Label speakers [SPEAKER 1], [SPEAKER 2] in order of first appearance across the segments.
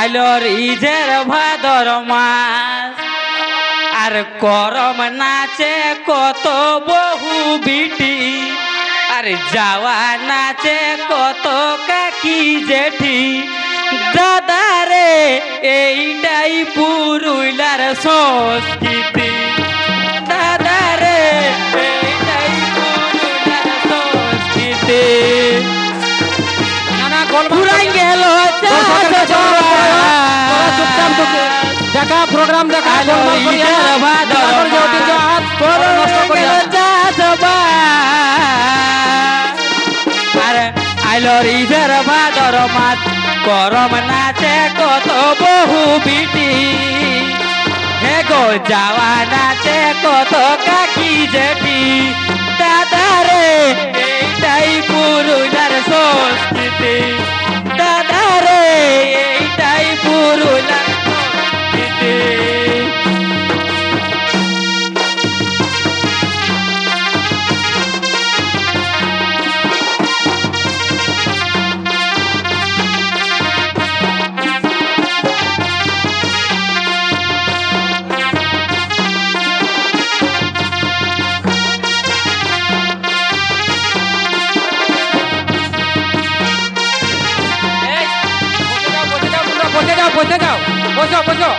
[SPEAKER 1] আলোর ইজের ভাদর মাস। আর করম নাচে কত বহু বিটি, আর যাওয়া নাচে কত কাকি জেঠি। দাদা রে এইটাই পুরুলার সংস্কৃতি দাদা রে এইটাই পুরুলার সংস্কৃতি
[SPEAKER 2] না না দেখা প্রোগ্রাম দেখা
[SPEAKER 1] আইলোর ইজের ভাদর মাত করম নাচে কত বহু বিটি। হে গো যাওয়া নাচে কত কাকি জেঠি
[SPEAKER 2] বসে যাও তোমরা বসে যাও বসে যাও বসো বসো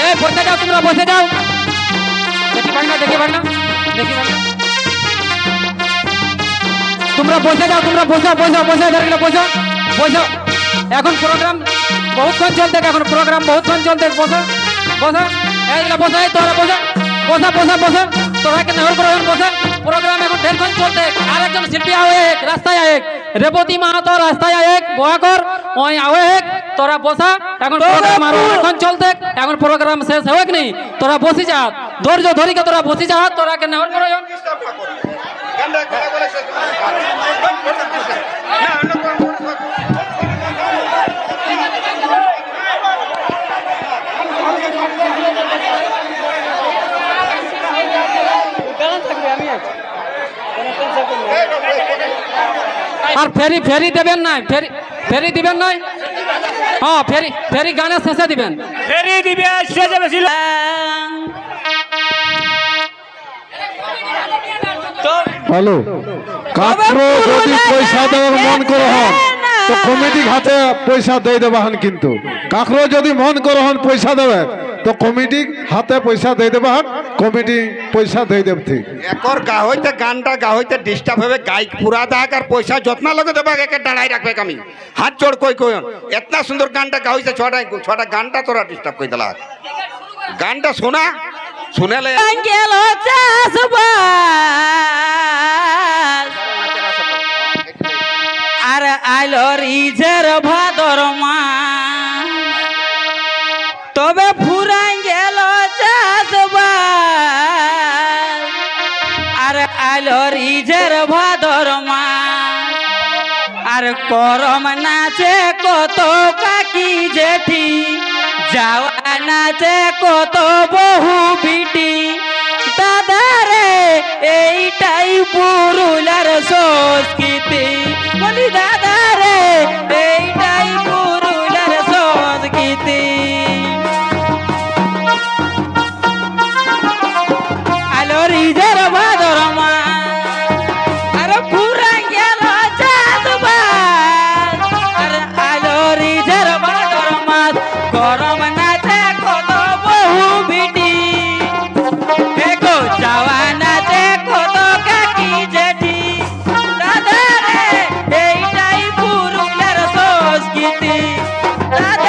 [SPEAKER 2] এই বসে যাও তোমরা বসে যাও দেখি ভাই না দেখি ভাই না দেখি ভাই না তোমরা বসে যাও তোমরা বসো বসো বসে ধরে বসো বসো এখন প্রোগ্রাম বহুক্ষণ চলতে এখন প্রোগ্রাম বহুক্ষণ চলতে বসো বসো এইগুলো বসো এই তোরা বসো বসা বসা বসো তোরা কে নেহর প্রোগ্রাম বসো প্রোগ্রাম এখন দেড়ক্ষণ চলতে আরেকজন শিল্পী আওয়ে এক রাস্তায় আয়েক রেবতী মাহাতো রাস্তায় আয়েক বয়াকর ওই আওয়ে এক তোরা বসা এখন প্রোগ্রাম আর অনেকক্ষণ চলতে এখন প্রোগ্রাম শেষ হবে নি তোরা বসি যা ধৈর্য ধরিকে তোরা বসি যা তোরা কে নেহর প্রোগ্রাম আর ফেরি ফেরি দেবেন নাই ফেরি ফেরি দিবেন নাই? হ্যাঁ ফেরি ফেরি গানের শেষে দিবেন।
[SPEAKER 1] ফেরি দিবে যাবে তো
[SPEAKER 3] হ্যালো। কাকরো যদি পয়সা দেওয়ার মন করো হন। তো কমিটি হাতে পয়সা দিয়ে দেবা হন কিন্তু। কাকরো যদি মন করো হন পয়সা দেবে তো কমিটি হাতে পয়সা দিয়ে দেবা হন কমিটি পয়সা দিয়ে দেব ঠিক।
[SPEAKER 4] একর গা হইতে গানটা গা হইতে ডিস্টার্ব হবে গাই পুরা দাগ আর পয়সা যত্ন লগে দেবা একে দাঁড়াই রাখবে আমি হাত জোড় কই কই এতনা সুন্দর গানটা গা হইছে ছটা ছটা গানটা তোরা ডিস্টার্ব কই দিলা। গানটা শোনা শুনেলে
[SPEAKER 1] গেল চাষবাস। আইলো রিজের ভাদর মাস তবে ফুরাই গেল আর আইলো রিজের ভাদর মাস আর করম নাচে কত কাকি জেঠি, যাওয়া নাচে কত বহু বিটি দাদা রে এইটাই পুরুলার সংস্কৃতি। বলি, দাদা Bye.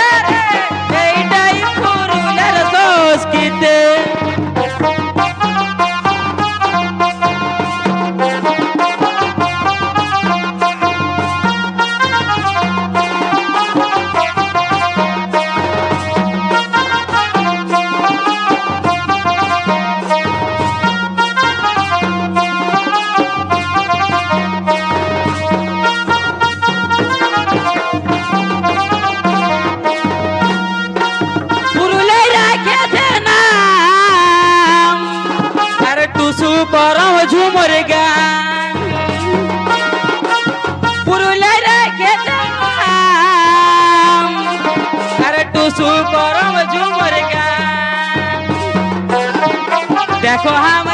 [SPEAKER 1] টুসু করম ঝুমর দেখো আমার